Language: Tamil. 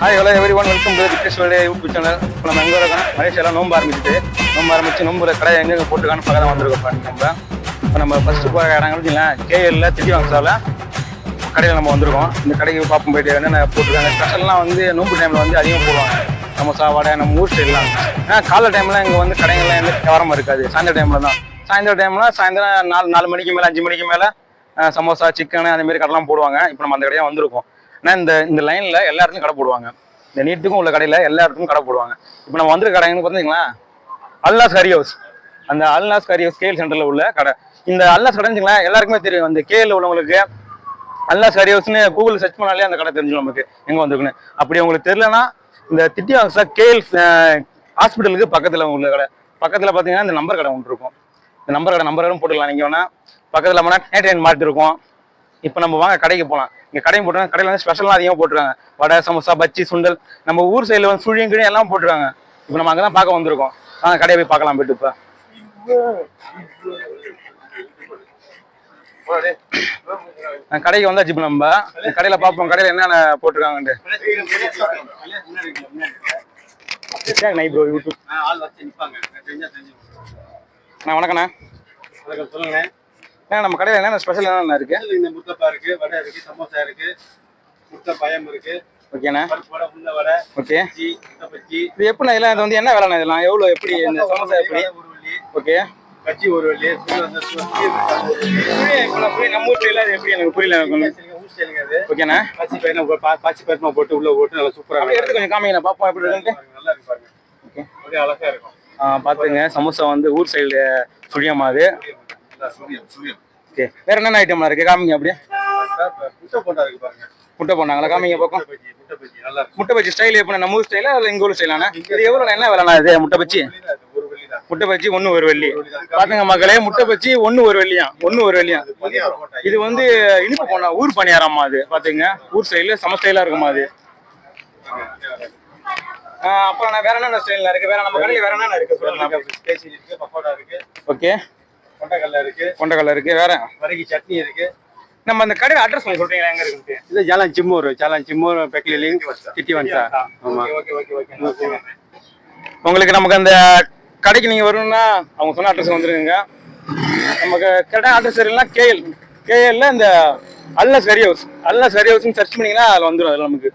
Hi hello everyone welcome to கிருஷ்ணோடைய YouTube channel இப்போ நம்ம எங்கே இருக்கோம் மலேசியாவில் நோம்பு ஆரம்பிச்சுட்டு நோம்பு ஆரம்பிச்சு நோம்புல கடை எங்கே போட்டுருக்கான்னு பார்க்க வந்திருக்கோம் பாருங்க நம்ம. இப்போ நம்ம ஃபஸ்ட்டு போகிற இடங்கள் வச்சுங்களேன் கேஎல்ல திட்டி வாங்கசாவில் கடையில் நம்ம வந்திருக்கோம். இந்த கடைக்கு பார்ப்போம் போயிட்டு என்னென்ன போட்டிருக்காங்க. ஸ்பெஷல்லாம் வந்து நோம்பு டைமில் வந்து அதிகம் போடுவாங்க. நம்ம சாப்பாடை நம்ம ஊர் சைட்லாம் ஏன்னா காலை டைமில் இங்கே வந்து கடைகள்லாம் எந்த வியாபாரமும் இருக்காது. சாயந்தர டைமில் தான். சாயந்தர டைம்னா சாயந்தரம் நாலு நாலு மணிக்கு மேலே அஞ்சு மணிக்கு மேலே சமோசா சிக்கன் அந்தமாரி கடைலாம் போடுவாங்க. இப்போ நம்ம அந்த கடையாக வந்திருக்கோம். ஏன்னா இந்த இந்த லைனில் எல்லா இடத்துலையும் கடை போடுவாங்க. இந்த நீட்டுக்கும் உள்ள கடையில் எல்லா இடத்துக்கும் கடை போடுவாங்க. இப்போ நம்ம வந்துருக்க கடைன்னு பார்த்தீங்களா அல்லாஸ் கரி ஹவுஸ் அந்த அல்நாஸ் கரி ஹவுஸ் கேஎல் சென்டரில் உள்ள கடை. இந்த அல்லாஸ் கடைஞ்சிங்களா எல்லாருக்குமே தெரியும். அந்த கேஎல் உள்ளவங்களுக்கு அல்லாஸ் கரி ஹவுஸ்னு கூகுள் சர்ச் பண்ணாலே அந்த கடை தெரிஞ்சிடும் நமக்கு எங்கே வந்திருக்குன்னு. அப்படி உங்களுக்கு தெரியலனா இந்த திட்டி ஹவுஸா கேஎல் ஹாஸ்பிட்டலுக்கு பக்கத்தில் உள்ள கடை. பக்கத்தில் பார்த்தீங்கன்னா இந்த நம்பர் கடை ஒன்று இருக்கும். இந்த நம்பர் கடை நம்பர் கடை போட்டுக்கலாம். நீங்கள் வேணா பக்கத்தில் போனால் நேட்ரியன் மார்ட் இருக்கும். இப்போ நம்ம வாங்க கடைக்கு போகலாம் இங்கே கடைக்கு போட்டுருக்காங்க. கடையில் வந்து ஸ்பெஷலாக அதிகமாக போட்டுருக்காங்க. வடை சமோசா பச்சி சுண்டல் நம்ம ஊர் சைடில் வந்து சுழியும் கிழியும் எல்லாம் போட்டுருக்காங்க. இப்போ நம்ம அங்கே தான் பார்க்க வந்திருக்கோம். வாங்க கடையை போய் பார்க்கலாம் போயிட்டு இப்போ. நான் கடைக்கு வந்தாச்சு இப்போ நம்ம. இந்த கடையில் பார்ப்போம் கடையில் என்னென்ன போட்டிருக்காங்கன்ட்டு. நை ப்ரோ யூடியூப் நான் வணக்கண்ணா வணக்கம் சொல்லுங்க ஏன்னா நம்ம கடையில் என்னென்ன ஸ்பெஷல் என்னென்ன இருக்கு? இந்த முத்தப்பா இருக்கு வடை இருக்கு சமோசா இருக்கு முட்டை பயம் இருக்கு. ஓகேண்ணா வடை ஓகே இது எப்படிண்ணா இதெல்லாம் இது வந்து என்ன வேலைண்ணா இதெல்லாம்? எவ்வளோ எப்படி இந்த சமோசா எப்படி? ஓகே பஜ்ஜி ஒரு இருக்காது புரிய நம்ம ஊர் எல்லாம் எப்படி எனக்கு புரியல ஓகேண்ணா பச்சி பயிரை பச்சி பயிரமா போட்டு உள்ள போட்டு நல்லா சூப்பரா எடுத்து கொஞ்சம் காமிங்க நான் பார்ப்போம் எப்படி நல்லா இருக்கு பாருங்க. அப்படியே அழகா இருக்கும். ஆ, பார்த்துங்க சமோசா வந்து ஊர் சைடு சுழியமா அது. ஓகே. வேற என்னென்ன ஐட்டம்லாம் இருக்கு? காமிங்க அப்படியே. முட்டை போனாங்களா காமிங்க பக்கம். முட்டை பச்சி ஸ்டைல் எப்படி நம்ம ஊர் ஸ்டைலா இல்லை எங்க ஊர் ஸ்டைலாண்ணா இது எவ்வளோ என்ன வேலைண்ணா இது? முட்டை பச்சி முட்டை பச்சி ஒன்று ஒரு வெள்ளி. பாத்துங்க மக்களே முட்டை பச்சி ஒன்று ஒரு வெள்ளியா? ஒன்று ஒரு வெள்ளியா? இது வந்து இனிப்பு போன ஊர் பணியாரம்மா அது. பாத்துங்க. ஊர் ஸ்டைல சம ஸ்டைலா இருக்குமா அது. அப்புறம் வேற என்னென்ன ஸ்டைல்ல இருக்கு? வேற நம்ம கடையில் வேற என்னென்ன இருக்கு. ஓகே. கொண்டக்கடலை இருக்கு. கொண்டக்கடலை இருக்கு. வேற? வரைக்கு சட்னி இருக்கு. நம்ம அந்த கடையில் அட்ரஸ் கொஞ்சம் சொல்றீங்களா? எங்க இருக்குன்ட்டு இது ஜாலான் சிம்மூர் ஜாலான் சிம்மூர் பெக்லிலிங் திட்டிவன் சார் ஆமா. உங்களுக்கு நமக்கு அந்த கடைக்கு நீங்க வரணும்னா அவங்க சொன்ன அட்ரஸ் வந்துருங்க. நமக்கு கடை அட்ரஸ் இல்லைன்னா கேஎல் கேஎல்ல இந்த அல்னஸ் கரி ஹவுஸ் அல்னஸ் கரி ஹவுஸ்னு சர்ச் பண்ணீங்கன்னா அதில் வந்துடும் அதில் நமக்கு